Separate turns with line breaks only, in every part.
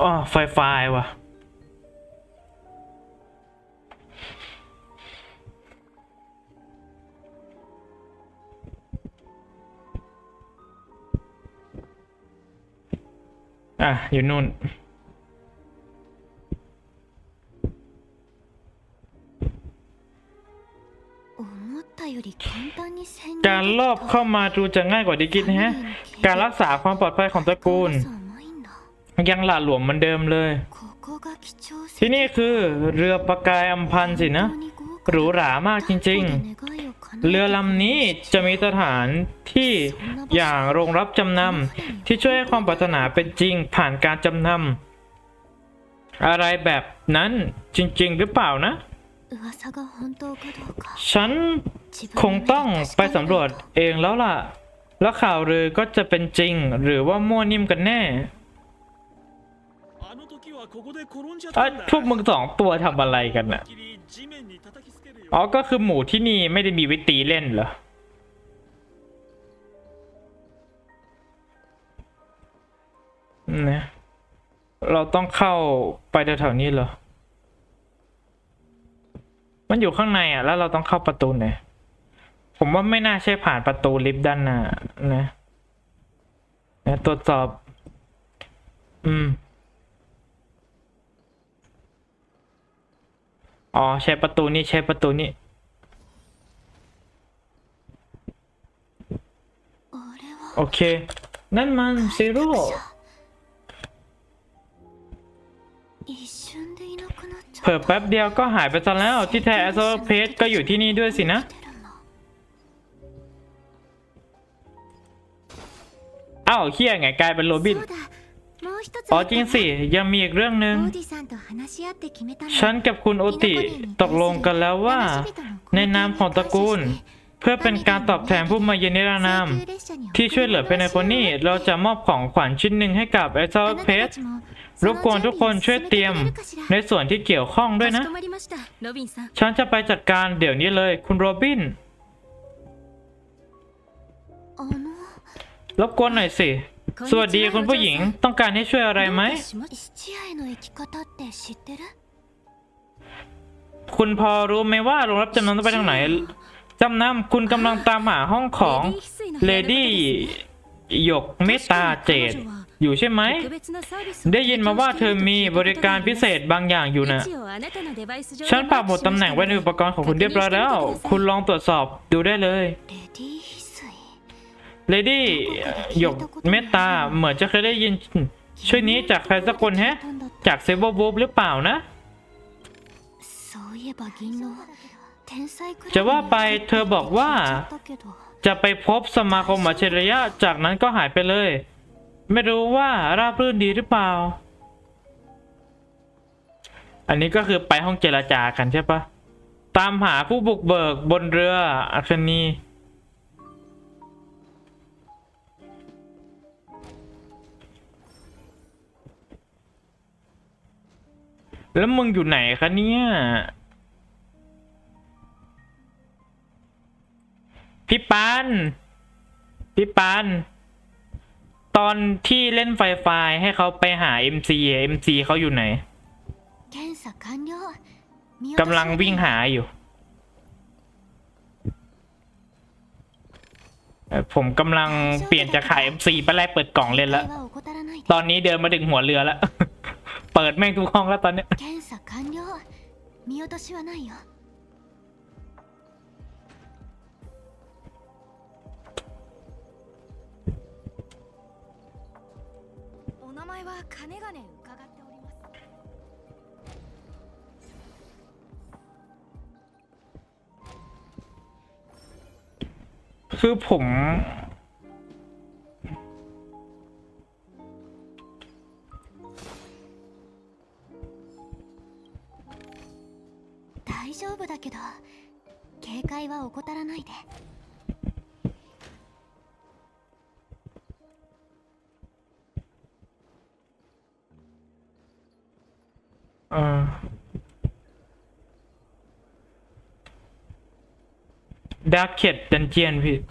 อ๋อไฟไฟว่ะ อะ อยู่นู่นการลอบเข้ามาดูจะง่ายกว่าดิคินแฮะ การรักษาความปลอดภัยของตระกูล ยังหละหลวมเหมือนเดิมเลย ที่นี่คือเรือประกายอัมพันธ์สินะหรูหรามากจริง ๆ เรือลำนี้จะมีสถานที่อย่างโรงรับจำนำที่ช่วยให้ความปรารถนาเป็นจริงผ่านการจำนำอะไรแบบนั้นจริง ๆ หรือเปล่านะ ฉันคงต้องไปสำรวจเองแล้วล่ะ แล้วข่าวลือก็จะเป็นจริง หรือว่ามั่วนิ่มกันแน่ เอ้ยพวกมึงสองตัวทำอะไรกันน่ะอ๋อก็คือหมูที่นี่ไม่ได้มีวิตีเล่นเหรอนะเราต้องเข้าไปแถวๆนี้เหรอ มันอยู่ข้างในอะ แล้วเราต้องเข้าประตูไหน ผมว่าไม่น่าใช่ผ่านประตูลิฟต์ด้านหน้านะนะตรวจสอบ อืม อ๋อใช้ประตูนี้ใช้ประตูนี้โอเค นั่นมันซีโร่เผิ่แป๊บเดียวก็หายไปซะแล้วที่แท้แอสโซเพสก็อยู่ที่นี่ด้วยสินะ อ้าวเฮียไงกลายเป็นโรบิน อ๋อจริงสิ ยังมีอีกเรื่องหนึ่งฉันกับคุณโอติตกลงกันแล้วว่า ในนามของตระกูล เพื่อเป็นการตอบแทนผู้มาเยืนนิรนาม ที่ช่วยเหลือเพนในคนนี้ เราจะมอบของขวัญชิ้นหนึ่งให้กับไอซอลเพสรบกวนทุกคนช่วยเตรียม ในส่วนที่เกี่ยวข้องด้วยนะ ฉันจะไปจัดการเดี๋ยวนี้เลย คุณโรบินรบกวนหน่อยสิ สวัสดีคุณผู้หญิงต้องการให้ช่วยอะไรไหมคุณพอรู้ไหมว่าโรงรับจำนำต้องไปทางไหนจำนำคุณกำลังตามหาห้องของเลดี้หยกเมตาเจดอยู่ใช่ไหม ได้ยินมาว่าเธอมีบริการพิเศษบางอย่างอยู่นะ ฉันปรับหมดตำแหน่งไว้ในอุปกรณ์ของคุณเรียบร้อยแล้ว คุณลองตรวจสอบดูได้เลย เลดี้หยกเมตตาเหมือนจะเคยได้ยินช่วยนี้จากใครสักคนแฮะ จากเซเวอร์บูฟหรือเปล่านะ จะว่าไปเธอบอกว่า จะไปพบสมาคมอัจฉริยะจากนั้นก็หายไปเลย ไม่รู้ว่าราบรื่นดีหรือเปล่า อันนี้ก็คือไปห้องเจรจากันใช่ปะตามหาผู้บุกเบิกบนเรืออัคนี แล้วมึงอยู่ไหนคะเนี่ย พี่ปันพี่ปันตอนที่เล่นไฟไฟให้เขาไปหา MC MC เขาอยู่ไหนกำลังวิ่งหาอยู่ผมกำลังเปลี่ยนจากขาย MC ไปแลกเปิดกล่องเล่นแล้ว ตอนนี้เดินมาถึงหัวเรือแล้ว เปิดแม่งทุกห้องแล้วตอนเนี้ย
検査完了見落としはないよお名前は金がね伺っております
คือผม
大丈夫だけど警戒は怠らないで。
ダーキッドダンジョン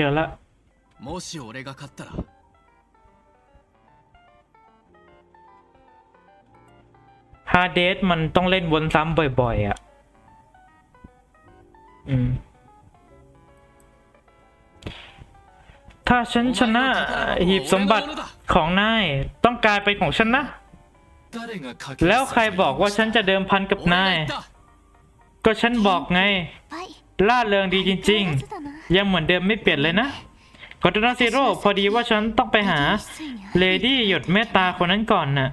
จอละ
もし俺が勝ったら
ฮาเดสมันต้องเล่นวนซ้ำบ่อยๆ อ่ะ อืม ถ้าฉันชนะหีบสมบัติของนาย ต้องกลายเป็นของฉันนะ
誰が賭け
แล้วใครบอกว่าฉันจะเดิมพันกับ
俺
นาย
が言った
ก็ฉันบอกไง
はい
ล่าเริงดีจริง
変わらずだな
ๆ ยังเหมือนเดิมไม่เปลี่ยนเลยนะกอตนาซีโร่พอดีว่าฉันต้องไปหา เลดี้หยดเมตตาคนนั้นก่อนน่ะ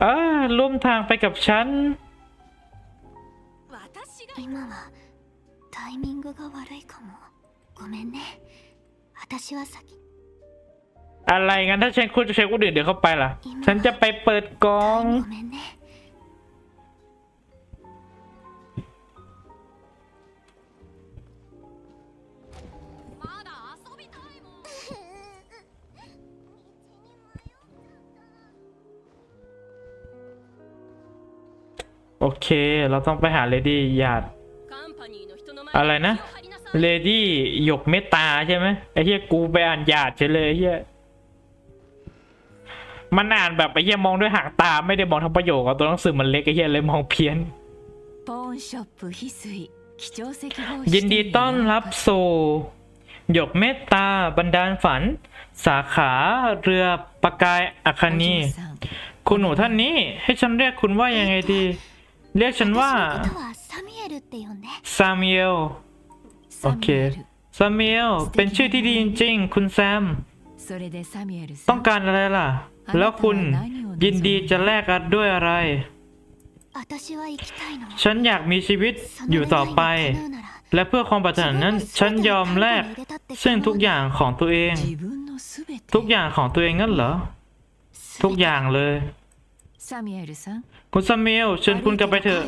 เออร่วมทางไปกับฉัน
今はタイミングが悪いかもごめんね私は先
อะไรงั้นถ้าฉันคุณจะใช้คนอื่นเดี๋ยวเข้าไปล่ะ ฉันจะไปเปิดกล่อง
ごめんね
โอเค เราต้องไปหาเลดี้หยาดอะไรนะเลดี้หยกเมตตาใช่ไหมไอ้เหี้ยกูไปอ่านหยาดเฉยเลยเหี้ยมันอ่านแบบไอ้เหี้ยมองด้วยหางตาไม่ได้มองทั้งประโยคเอะตัวหนังสือมันเล็กไอ้เหี้ยเลยมองเพี้ยนยินดีต้อนรับสู่หยกเมตตาบรรดาลฝัน สาขาเรือประกายอาคานี คุณหนูท่านนี้ให้ฉันเรียกคุณว่ายังไงดี เรียกฉันว่าซามิเอลโอเคซามิเอลเป็นชื่อที่ดีจริงๆ คุณแซม ต้องการอะไรล่ะ แล้วคุณยินดีจะแลกกันด้วยอะไร ฉันอยากมีชีวิตอยู่ต่อไป และเพื่อความปรารถนานั้น ฉันยอมแลกซึ่งทุกอย่างของตัวเอง ทุกอย่างของตัวเองงั้นเหรอ ทุกอย่างเลย คุณซามิลเชิญคุณกลับไปเถอะ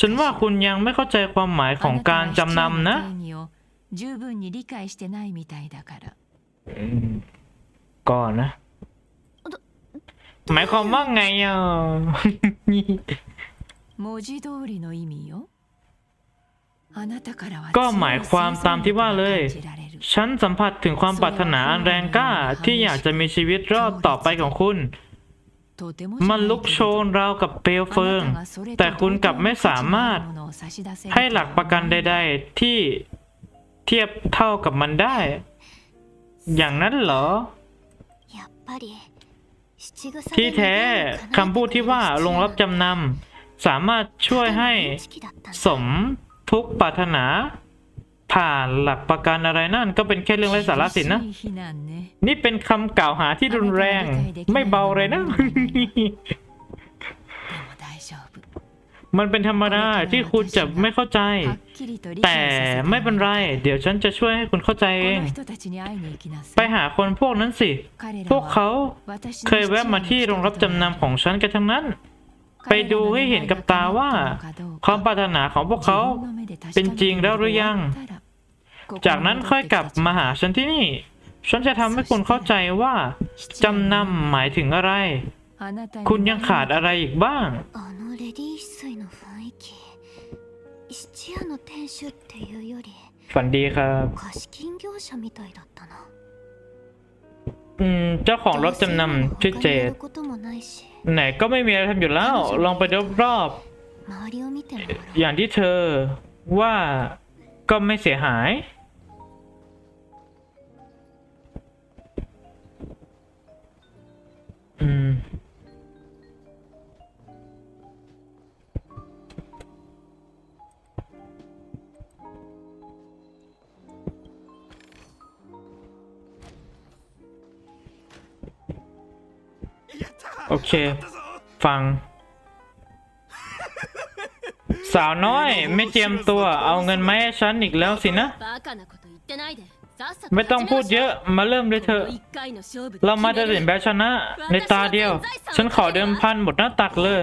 ฉันว่าคุณยังไม่เข้าใจความหมายของการจำนำนะก่อนนะ หมายความว่าไงอะก็หมายความตามที่ว่าเลย ฉันสัมผัสถึงความปรารถนาอันแรงกล้าที่อยากจะมีชีวิตรอดต่อไปของคุณ มันลุกโชนราวกับเปลวเฟิง แต่คุณกลับไม่สามารถให้หลักประกันใด ๆ ที่เทียบเท่ากับมันได้ อย่างนั้นเหรอ ที่แท้คำพูดที่ว่าลงรับจำนำสามารถช่วยให้สมทุกปรารถนา ผ่านหลักประกันอะไรนั่นก็เป็นแค่เรื่องไร้สาระสินนะ นี่เป็นคำกล่าวหาที่รุนแรง ไม่เบาเลยนะ มันเป็นธรรมดาที่คุณจะไม่เข้าใจ แต่ไม่เป็นไร เดี๋ยวฉันจะช่วยให้คุณเข้าใจเอง ไปหาคนพวกนั้นสิ พวกเขาเคยแวะมาที่โรงรับจำนำของฉันกันทั้งนั้นไปดูให้เห็นกับตาว่า ความปรารถนาของพวกเขาเป็นจริงแล้วหรือยัง จากนั้นค่อยกลับมาหาฉันที่นี่ ฉันจะทำให้คุณเข้าใจว่าจำนำหมายถึงอะไร คุณยังขาดอะไรอีกบ้าง ฝันดีครับอืมเจ้าของรถจำนำชื่อเจดไหนก็ไม่มีอะไรทำอยู่แล้ว ลองไปรอบๆอย่างที่เธอว่าก็ไม่เสียหาย โอเค ฟัง สาวน้อย ไม่เจียมตัว เอาเงินมาให้ฉันอีกแล้วสินะ ไม่ต้องพูดเยอะ มาเริ่มเลยเถอะ เรามาจะเด่นแบบชนะ ในตาเดียว ฉันขอเดิมพันหมดหน้าตักเลย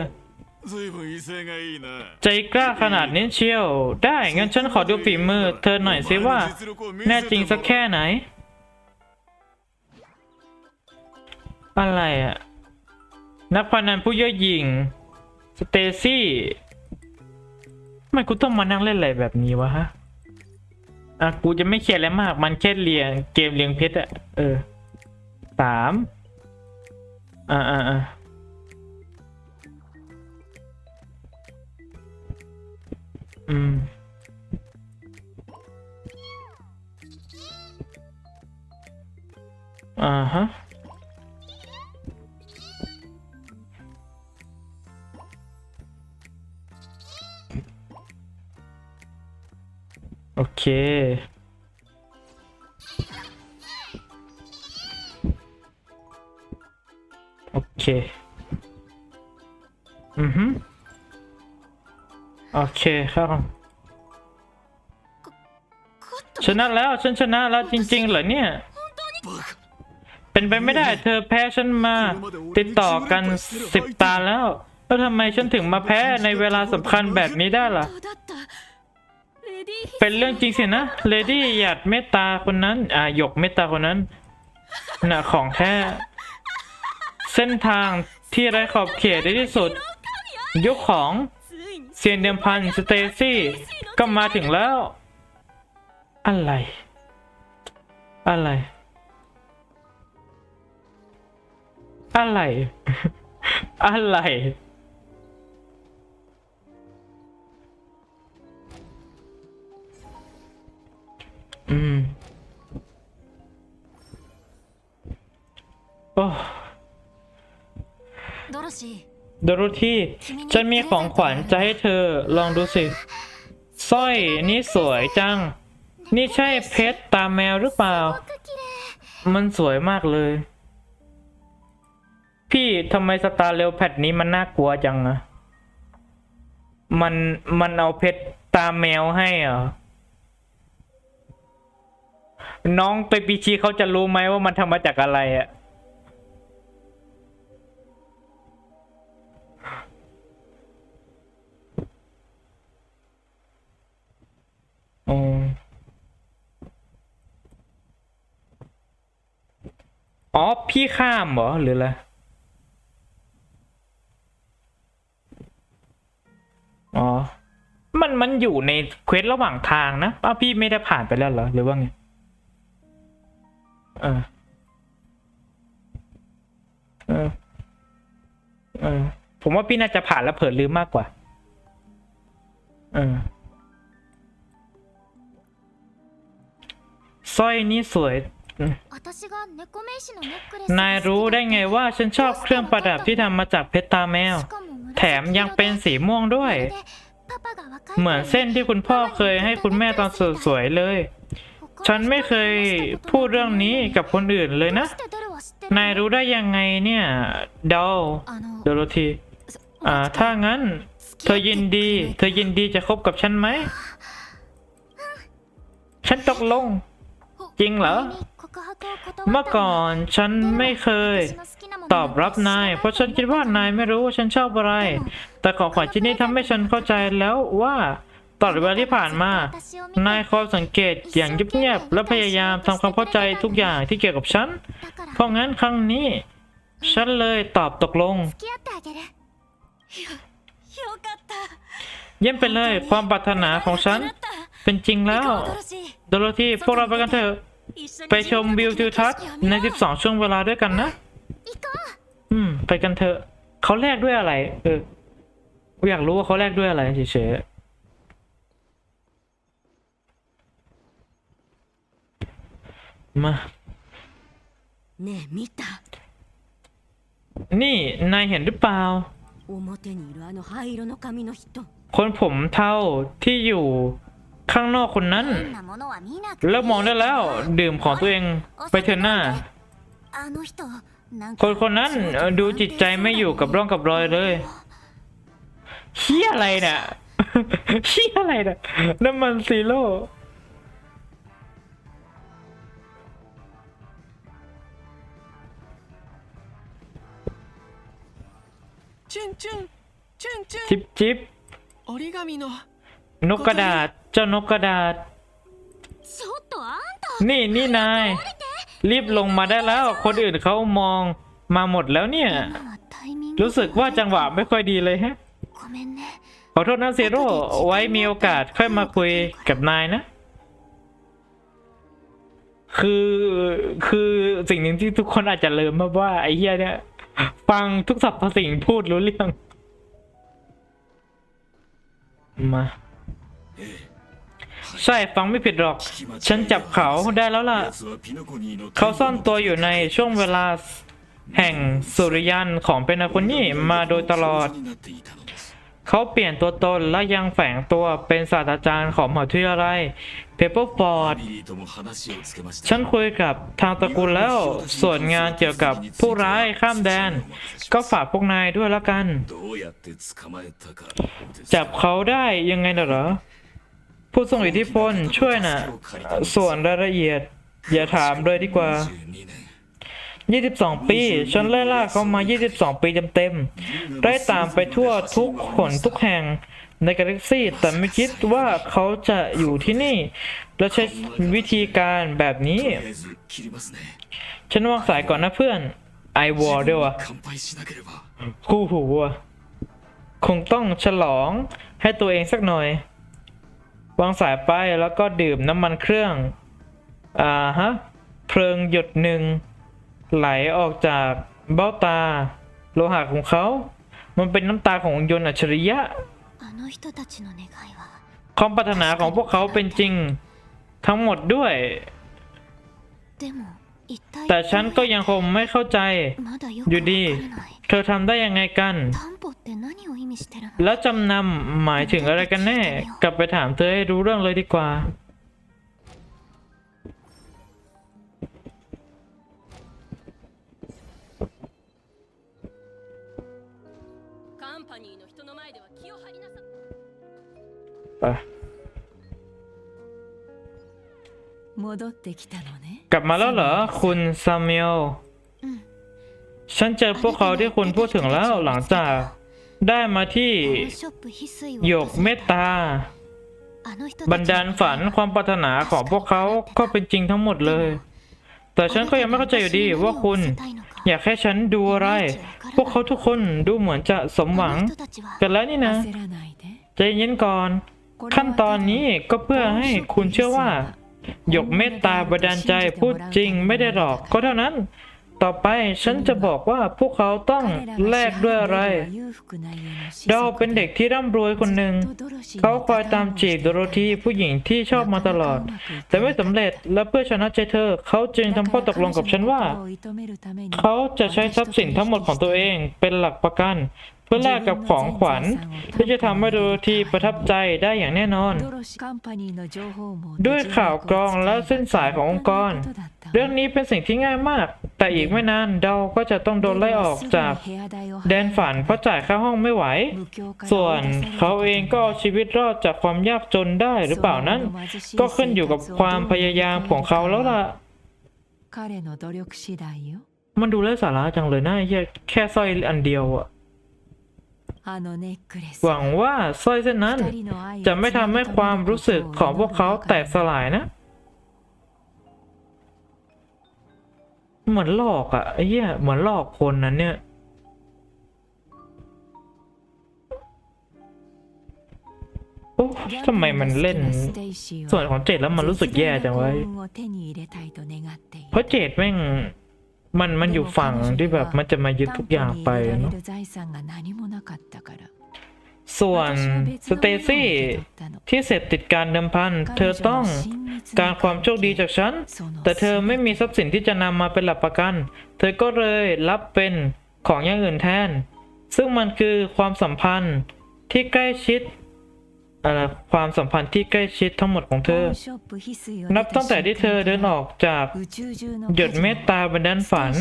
ใจกล้าขนาดนี้เชียว ได้ งั้นฉันขอดูฝีมือ เธอหน่อยสิว่า แน่จริงสักแค่ไหน อะไรอะ นักพนันผู้เย่อหยิ่งสเตซี่ทำไมกูต้องมานั่งเล่นอะไรแบบนี้วะฮะ อะกูจะไม่เขียนอะไรมาก มันแค่เรียงเกมเรียงเพชรอะเออสามอ่าอ่าอ่าอืมอ่าฮะ เค โอเค อือฮึโอเคครับชนะแล้วฉันชนะแล้วจริง ๆ เหรอเนี่ย เป็นไปไม่ได้เธอแพ้ฉันมา ติดต่อกันสิบตาแล้ว แล้วทำไมฉันถึงมาแพ้ในเวลาสำคัญแบบนี้ได้ล่ะ
ดี้
เป็นเรื่องจริงสินะเลดี้หยาดเมตตาคนนั้น อ่าหยกเมตตาคนนั้นน่ะของแท้เส้นทางที่ไร้ขอบเขตได้ที่สุด ยุคของเซียนเดิมพันสเตซี่ก็มาถึงแล้ว อะไร อะไร อะไร อะไร อืม โอ้
ドロシー
โดโรธีฉันมีของขวัญจะให้เธอ ลองดูสิสร้อยนี่สวยจัง นี่ใช่เพชรตาแมวหรือเปล่า มันสวยมากเลย พี่ทำไมสตาร์เร็วแพทนี้มันน่ากลัวจังอะมันมันเอาเพชรตาแมวให้เหรอ น้องไปปีชีเขาจะรู้ไหมว่ามันทำมาจากอะไรอะอ๋ออ๋อ พี่ข้ามเหรอ หรืออะไรอ๋อ มันมันอยู่ในเควสระหว่างทางนะอ้าวพี่ไม่ได้ผ่านไปแล้วเหรอ หรือว่าไง ออผมว่าพี่น่าจะผ่านแล้วเผลอลืมมากกว่าสร้อยนี้สวย นายรู้ได้ไงว่าฉันชอบเครื่องประดับที่ทำมาจากเพชรตาแมว แถมยังเป็นสีม่วงด้วย เหมือนเส้นที่คุณพ่อเคยให้คุณแม่ตอนสวยๆเลย ฉันไม่เคยพูดเรื่องนี้กับคนอื่นเลยนะ นายรู้ได้ยังไงเนี่ยเดา
あの
โดโรธีอ่าถ้างั้น เธอยินดี เธอยินดีจะคบกับฉันไหม ฉันตกลง จริงเหรอ เมื่อก่อนฉันไม่เคย ตอบรับนาย เพราะฉันคิดว่านายไม่รู้ว่าฉันชอบอะไร แต่ของขวัญชิ้นนี้ทำให้ฉันเข้าใจแล้วว่า ตลอดเวลาที่ผ่านมา นายคอยสังเกตอย่างเงียบๆและพยายามทำความเข้าใจทุกอย่างที่เกี่ยวกับฉัน เพราะงั้นครั้งนี้ ฉันเลยตอบตกลง เยี่ยมไปเลยความปรารถนาของฉัน เป็นจริงแล้ว โดโรธีพวกเราไปกันเถอะ ไปชมวิวทิวทัศน์ใน 12 ช่วงเวลาด้วยกันนะ อืม ไปกันเถอะ เขาแลกด้วยอะไร เอออยากรู้ว่าเขาแลกด้วยอะไรเฉย มา
ねえ見た
นี่ นายเห็นหรือเปล่า
表にいるあの灰色の髪の人
คนผมเทาที่อยู่ข้างนอกคนนั้น
変なものは見なくていい
แล้วมองได้แล้ว ดื่มของตัวเองไปเถอะหน้า
あの人なんか
คนคนนั้นเอ่อดูจิตใจไม่อยู่กับร่องกับรอยเลยเฮียอะไรเนี่ย เฮียอะไรเนี่ยน้ำมันซีโร่
จึงจึงจึงจึง
จิบจิบ
โอริกามิโน
นกกระดาษเจ้านกกระดาษ นี่นี่นาย รีบลงมาได้แล้วคนอื่นเขามองมาหมดแล้วเนี่ย รู้สึกว่าจังหวะไม่ค่อยดีเลยฮะขอโทษนะเซโร่ไว้มีโอกาสค่อยมาคุยกับนายนะ คือคือสิ่งหนึ่งที่ทุกคนอาจจะลืมมาว่าไอ้เฮียเนี่ย ฟังทุกสรรพสิ่งพูดรู้เรื่อง มา ใช่ฟังไม่ผิดหรอก ฉันจับเขาได้แล้วล่ะ เขาซ่อนตัวอยู่ในช่วงเวลาแห่งสุริยันของเป็นอาคุนี่มาโดยตลอด เขาเปลี่ยนตัวตนและยังแฝงตัวเป็นศาสตราจารย์ของมหาวิทยาลัยเพเปอร์ฟอร์ดฉันคุยกับทางตระกูลแล้ว ส่วนงานเกี่ยวกับผู้ร้ายข้ามแดน ก็ฝากพวกนายด้วยละกัน จับเขาได้ยังไงน่ะเหรอ ผู้ทรงอิทธิพลช่วยน่ะ ส่วนรายละเอียด อย่าถามเลยดีกว่า 22 ปี ฉันไล่ล่าเขามา 22 ปีเต็มๆได้ตามไปทั่วทุกขนทุกแห่งในกาแล็กซี่ แต่ไม่คิดว่าเขาจะอยู่ที่นี่ และใช้วิธีการแบบนี้ ฉันวางสายก่อนนะเพื่อน ไอวอร์ด้วยวะคู่หูวะคงต้องฉลองให้ตัวเองสักหน่อย วางสายไปแล้วก็ดื่มน้ำมันเครื่อง อ่าฮะ เพลิงหยดหนึ่ง ไหลออกจากเบ้าตา โลหะของเขา มันเป็นน้ำตาของยนต์อัจฉริยะ ความปรารถนาของพวกเขาเป็นจริง ทั้งหมดด้วย แต่ฉันก็ยังคงไม่เข้าใจ อยู่ดี เธอทำได้ยังไงกัน แล้วจำนำหมายถึงอะไรกันแน่ กลับไปถามเธอให้รู้เรื่องเลยดีกว่า ไปกลับมาแล้วเหรอ คุณซามิโอฉันเจอพวกเขาที่คุณพูดถึงแล้วหลังจาก ได้มาที่หยกเมตตา บรรดาลฝันความปรารถนาของพวกเขาก็เป็นจริงทั้งหมดเลย แต่ฉันก็ยังไม่เข้าใจอยู่ดีว่าคุณ อยากแค่ฉันดูอะไร พวกเขาทุกคนดูเหมือนจะสมหวัง กันแล้วนี่นะ ใจเย็นก่อน ขั้นตอนนี้ก็เพื่อให้คุณเชื่อว่า หยกเมตตาบันดาลใจพูดจริงไม่ได้หรอกก็เท่านั้น ต่อไปฉันจะบอกว่าพวกเขาต้องแลกด้วยอะไร เราเป็นเด็กที่ร่ำรวยคนหนึ่ง เขาคอยตามจีบโดโรธีผู้หญิงที่ชอบมาตลอด แต่ไม่สำเร็จและเพื่อชนะใจเธอ เขาจึงทำข้อตกลงกับฉันว่า เขาจะใช้ทรัพย์สินทั้งหมดของตัวเองเป็นหลักประกัน พื่อแลกกับของขวัญที่จะทำให้ดูที่ประทับใจได้อย่างแน่นอน ด้วยข่าวกรองและเส้นสายขององค์กร เรื่องนี้เป็นสิ่งที่ง่ายมาก แต่อีกไม่นานเราก็จะต้องโดนไล่ออกจากแดนฝันเพราะจ่ายค่าห้องไม่ไหว ส่วนเขาเองก็เอาชีวิตรอดจากความยากจนได้หรือเปล่านั้น ก็ขึ้นอยู่กับความพยายามของเขาแล้วล่ะมันดูไร้สาระจังเลยนะแค่สร้อยอันเดียวอะ หวังว่าสร้อยเส้นนั้น จะไม่ทำให้ความรู้สึกของพวกเขาแตกสลายนะ เหมือนหลอกอะไอ้เหี้ยเหมือนหลอกคนนั้นเนี่ยโอ้ทำไมมันเล่น ส่วนของเจดแล้วมันรู้สึกแย่จังวะเพราะเจดแม่ง มันมันอยู่ฝั่งที่แบบมันจะมายึดทุกอย่างไปเนาะส่วนสเตซี่ที่เสพติดการเดิมพัน เธอต้องการความโชคดีจากฉัน แต่เธอไม่มีทรัพย์สินที่จะนำมาเป็นหลักประกัน เธอก็เลยรับเป็นของอย่างอื่นแทน ซึ่งมันคือความสัมพันธ์ที่ใกล้ชิดอะไร ความสัมพันธ์ที่ใกล้ชิดทั้งหมดของเธอ นับตั้งแต่ที่เธอเดินออกจาก หยดเมตตาบันดาลฝัน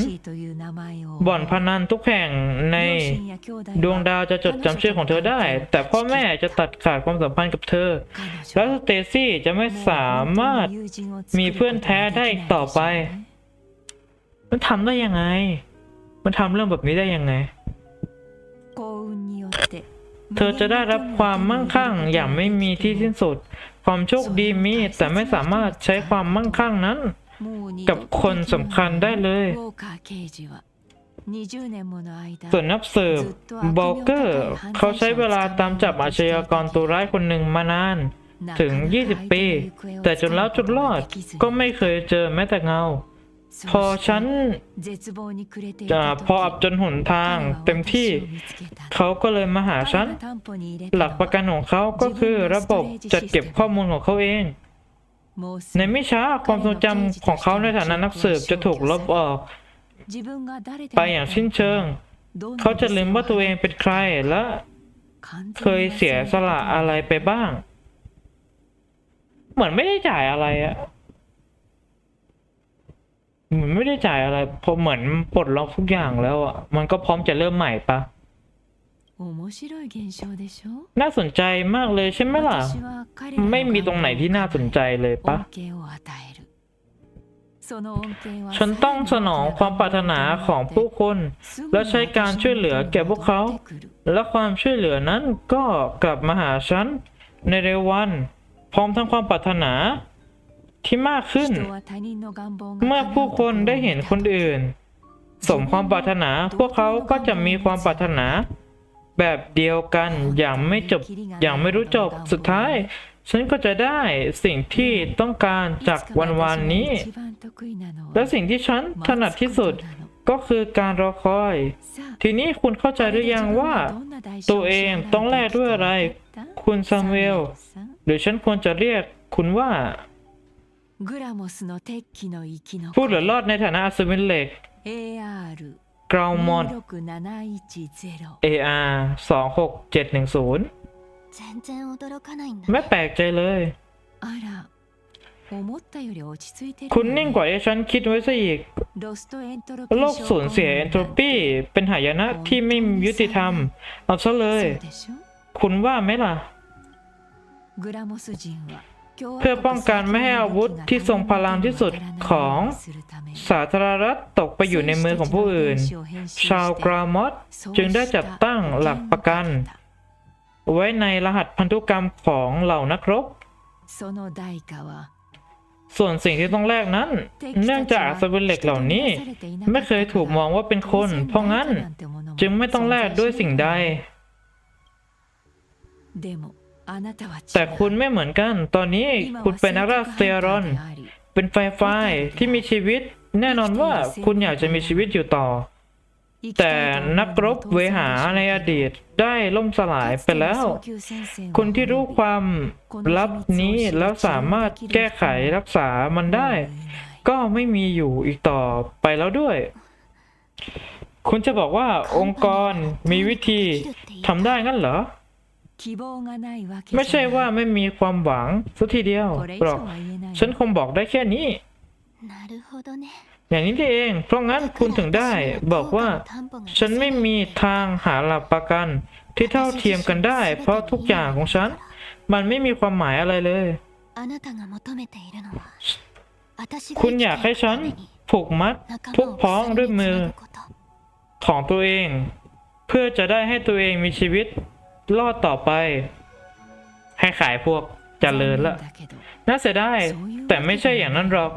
บ่อนพนันทุกแห่งในดวงดาวจะจดจำชื่อของเธอได้ แต่พ่อแม่จะตัดขาดความสัมพันธ์กับเธอ แล้วสเตซี่จะไม่สามารถมีเพื่อนแท้ได้อีกต่อไป มันทำได้ยังไง มันทำเรื่องแบบนี้ได้ยังไง เธอจะได้รับความมั่งคั่งอย่างไม่มีที่สิ้นสุด ความโชคดีมีแต่ไม่สามารถใช้ความมั่งคั่งนั้น กับคนสำคัญได้เลยส่วนนับสืบบอกเกอร์ เขาใช้เวลาตามจับอาชญากรตัวร้ายคนหนึ่งมานาน ถึง 20 ปี แต่จนแล้วจนรอดก็ไม่เคยเจอแม้แต่เงา พอฉันจะ
จะ
พออับจนหนทางเต็มที่ เขาก็เลยมาหาฉัน หลักประกันของเขาก็คือระบบจัดเก็บข้อมูลของเขาเอง ในไม่ช้าความทรงจำของเขาในฐานะนักสืบจะถูกลบออก ไปอย่างสิ้นเชิง เขาจะลืมว่าตัวเองเป็นใครและ เคยเสียสละอะไรไปบ้าง เหมือนไม่ได้จ่ายอะไรอะ เหมือนไม่ได้จ่ายอะไรเพราะเหมือนปลดล็อกทุกอย่างแล้วอะมันก็พร้อมจะเริ่มใหม่ปะน่าสนใจมากเลยใช่ไหมล่ะ ไม่มีตรงไหนที่น่าสนใจเลยปะฉันต้องสนองความปรารถนาของผู้คน และใช้การช่วยเหลือแก่พวกเขา และความช่วยเหลือนั้นก็กลับมาหาฉันในเร็ววัน พร้อมทั้งความปรารถนา ที่มากขึ้น เมื่อผู้คนได้เห็นคนอื่น สมความปรารถนาพวกเขาก็จะมีความปรารถนา แบบเดียวกันอย่างไม่จบอย่างไม่รู้จบสุดท้าย ฉันก็จะได้สิ่งที่ต้องการจากวันวานนี้ และสิ่งที่ฉันถนัดที่สุดก็คือการรอคอย ทีนี้คุณเข้าใจหรือยังว่า ตัวเองต้องแลกด้วยอะไร คุณซามูเอลหรือฉันควรจะเรียกคุณว่า ผู้เหลือรอดในฐานะอัศวินเหล็ก กราวมอน AR 26710
全然驚かないんだ
ไม่แปลกใจเลย คุณนิ่งกว่าที่ฉันคิดไว้ซะอีก โลกสูญเสียเอนโทรปีเป็นหายนะที่ไม่ยุติธรรม เอาซะเลย คุณว่าไหมล่ะ
เพื่อป้องกันไม่ให้อาวุธที่ทรงพลังที่สุดของ
สาธารณรัฐตกไปอยู่ในมือของผู้อื่น ชาวกรามอสจึงได้จัดตั้งหลักประกัน ไว้ในรหัสพันธุกรรมของเหล่านักรบ ส่วนสิ่งที่ต้องแลกนั้น เนื่องจากอัศวินเหล็กเหล่านี้ ไม่เคยถูกมองว่าเป็นคน เพราะงั้นจึงไม่ต้องแลกด้วยสิ่งใด แต่คุณไม่เหมือนกัน ตอนนี้คุณเป็นนักล่าเซรอน เป็นไฟไฟที่มีชีวิต แน่นอนว่าคุณอยากจะมีชีวิตอยู่ต่อ แต่นักรบเวหาในอดีตได้ล่มสลายไปแล้ว คนที่รู้ความลับนี้แล้วสามารถแก้ไขรักษามันได้ ก็ไม่มีอยู่อีกต่อไปแล้วด้วยคุณจะบอกว่าองค์กรมีวิธีทำได้งั้นเหรอ ไม่ใช่ว่าไม่มีความหวังสักทีเดียวหรอกฉันคงบอกได้แค่นี้ อย่างนี้ที่เอง เพราะงั้นคุณถึงได้ บอกว่า ฉันไม่มีทางหาหลักประกัน ที่เท่าเทียมกันได้ เพราะทุกอย่างของฉัน มันไม่มีความหมายอะไรเลย คุณอยากให้ฉันผูกมัดทุกพ้องด้วยมือ ของตัวเอง เพื่อจะได้ให้ตัวเองมีชีวิต รอดต่อไป ให้ขายพวกเจริญละ น่าเสียดายแต่ไม่ใช่อย่างนั้นหรอก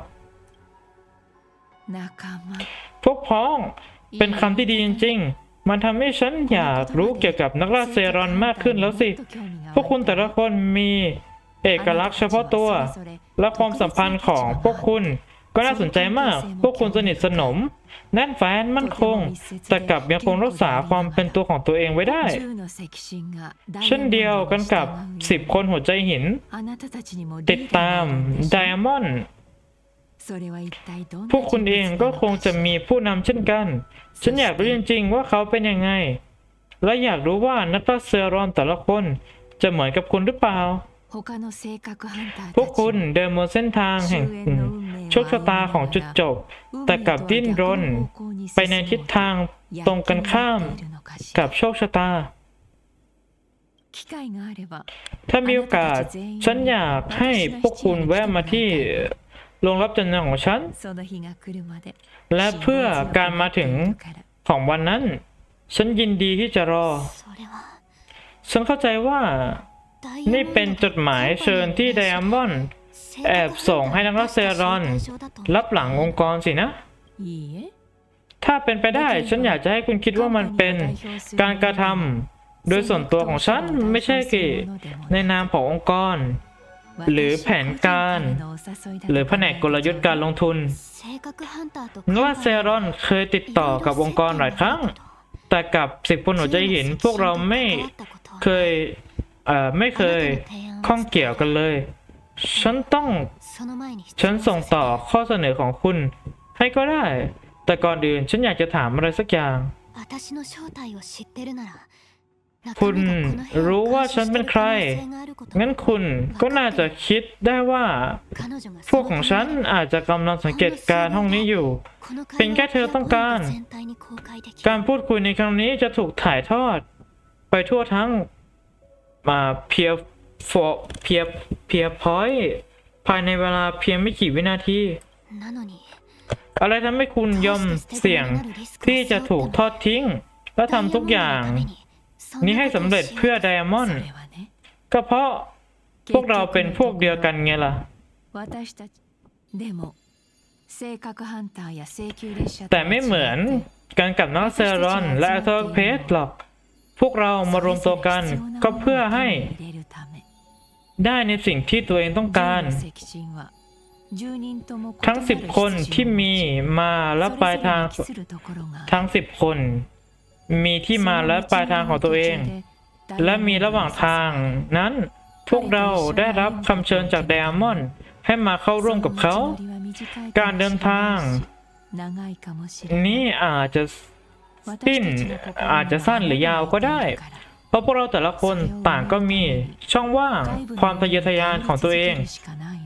พวกพ้องเป็นคำที่ดีจริง ๆ มันทำให้ฉันอยากรู้เกี่ยวกับนักล่าเซรอนมากขึ้นแล้วสิ พวกคุณแต่ละคนมีเอกลักษณ์เฉพาะตัว และความสัมพันธ์ของพวกคุณ ก็น่าสนใจมาก พวกคุณสนิทสนมแน่นแฟ้นมั่นคง แต่กลับยังคงรักษาความเป็นตัวของตัวเองไว้ได้ เช่นเดียวกันกับ10คนหัวใจหิน ติดตามไดอะมอนด์พวกคุณเองก็คงจะมีผู้นำเช่นกัน ฉันอยากรู้จริงๆว่าเขาเป็นยังไง และอยากรู้ว่านักล่าเซรอนแต่ละคนจะเหมือนกับคุณหรือเปล่า พวกคุณเดินบนเส้นทางแห่ง โชคชะตาของจุดจบ แต่กลับดิ้นรน ไปในทิศทางตรงกันข้ามกับโชคชะตา ถ้ามีโอกาส ฉันอยากให้พวกคุณแวะมาที่โรงรับจำนำของฉัน และเพื่อการมาถึงของวันนั้น ฉันยินดีที่จะรอ ฉันเข้าใจว่า นี่เป็นจดหมายเชิญที่ไดอามอน แอบส่งให้นักรัสเซรอน รับหลังองค์กรสินะ ถ้าเป็นไปได้ฉันอยากจะให้คุณคิดว่ามันเป็นการกระทำโดยส่วนตัวของฉันไม่ใช่กี่ในนามขององค์กร หรือแผนการ หรือแผนกกลยุทธ์การลงทุนนว่าเซรอนเคยติดต่อกับองค์กรหลายครั้ง แต่กับสิบคนหัวใจหิน พวกเราไม่เคยไม่เคยข้องเกี่ยวกันเลย ฉันต้อง ฉันส่งต่อข้อเสนอของคุณ ให้ก็ได้ แต่ก่อนอื่นฉันอยากจะถามอะไรสักอย่าง คุณรู้ว่าฉันเป็นใคร งั้นคุณก็น่าจะคิดได้ว่า พวกของฉันอาจจะกำลังสังเกตการห้องนี้อยู่ เป็นแค่เธอต้องการ การพูดคุยในครั้งนี้จะถูกถ่ายทอด ไปทั่วทั้งมาเพียว for เพียเพียพอยภายในเวลาเพียงไม่กี่วินาที อะไรทำให้คุณยอมเสี่ยงที่จะถูกทอดทิ้ง และทำทุกอย่าง นี้ให้สำเร็จเพื่อไดมอนด์ก็เพราะพวกเราเป็นพวกเดียวกันไงล่ะแต่ไม่เหมือนกันกับนักเซรอนและอัอร์เพสหรอก พวกเรามารวมตัวกันก็เพื่อให้ ได้ในสิ่งที่ตัวเองต้องการ ทั้งสิบคนที่มีมาและปลายทางทั้งสิบคน มีที่มาและปลายทางของตัวเอง และมีระหว่างทาง นั้นพวกเราได้รับคำเชิญจากไดอามอนให้มาเข้าร่วมกับเขา การเดินทาง นี้อาจจะสิ้นอาจจะสั้นหรือยาวก็ได้ เพราะพวกเราแต่ละคนต่างก็มีช่องว่างความทะเยอทะยานของตัวเอง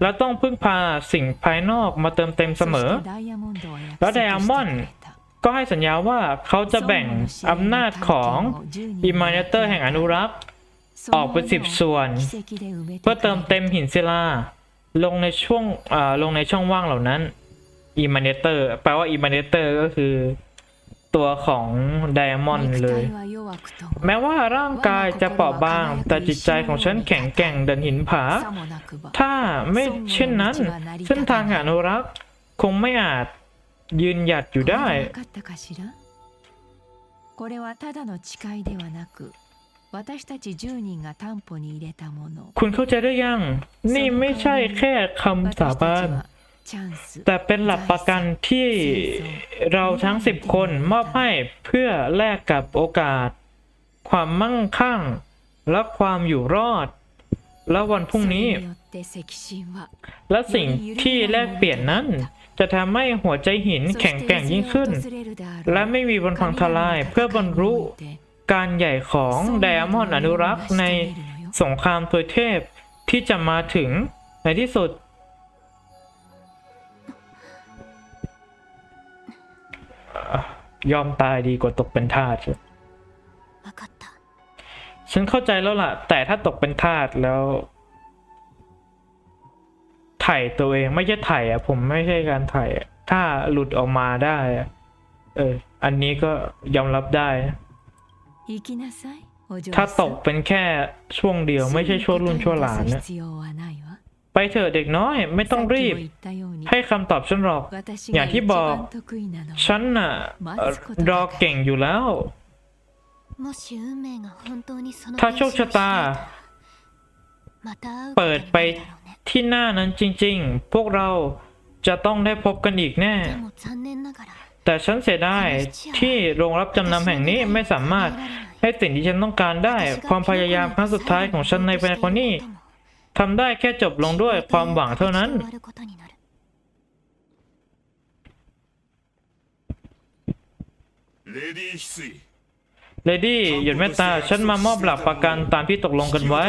และต้องพึ่งพาสิ่งภายนอกมาเติมเต็มเสมอ แล้วไดอะมอนด์ก็ให้สัญญาว่าเขาจะแบ่งอำนาจของอิม a นเตอร์แห่งอนุรักษ์ออกเป็นสิบส่วน เพื่อเติมเต็มหินศิลาลงในช่วงอ่าลงในช่องว่างเหล่านั้นอิม a นเตอร์แปลว่าอิม a นเตอร์ก็คือ ตัวของไดอะมอนด์เลย แม้ว่าร่างกายจะเปราะบาง แต่จิตใจของฉันแข็งแกร่งดันหินผา ถ้าไม่เช่นนั้น เส้นทางแห่งอนุรักษ์คงไม่อาจยืนหยัดอยู่ได้
分かったかしらこれはただの誓いではなく私たち10人が担保に入れたもの
คุณเข้าใจได้ยัง นี่ไม่ใช่แค่คำสาบาน
チャンス
แต่เป็นหลักประกันที่เราทั้งสิบคนมอบให้เพื่อแลกกับโอกาส ความมั่งคั่ง และความอยู่รอด และวันพรุ่งนี้ และสิ่งที่แลกเปลี่ยนนั้น จะทำให้หัวใจหินแข็งแกร่งยิ่งขึ้น และไม่มีบนพังทลายเพื่อบรรลุการใหญ่ของไดมอนด์อนุรักษ์ในสงครามตัวเทพที่จะมาถึงในที่สุด ยอมตายดีกว่าตกเป็นทาสฉันเข้าใจแล้วล่ะ แต่ถ้าตกเป็นทาสแล้ว ไถ่ตัวเองไม่ใช่ไถ่อะผมไม่ใช่การไถ่ถ้าหลุดออกมาได้ เออ อันนี้ก็ยอมรับได้ ถ้าตกเป็นแค่ช่วงเดียวไม่ใช่ช่วงรุ่นช่วงหลานนะ ไปเถอะเด็กน้อยไม่ต้องรีบ ให้คำตอบฉันหรอก อย่างที่บอก ฉันน่ะรอเก่งอยู่แล้ว ถ้าโชคชะตา เปิดไปที่หน้านั้นจริงๆ พวกเราจะต้องได้พบกันอีกแน่ แต่ฉันเสียดายที่โรงรับจำนำแห่งนี้ไม่สามารถให้สิ่งที่ฉันต้องการได้ ความพยายามครั้งสุดท้ายของฉันในแป็นคนนี้ ทำได้แค่จบลงด้วยความหวังเท่านั้นเลดี้หยุดเมตตา ฉันมามอบหลักประกันตามที่ตกลงกันไว้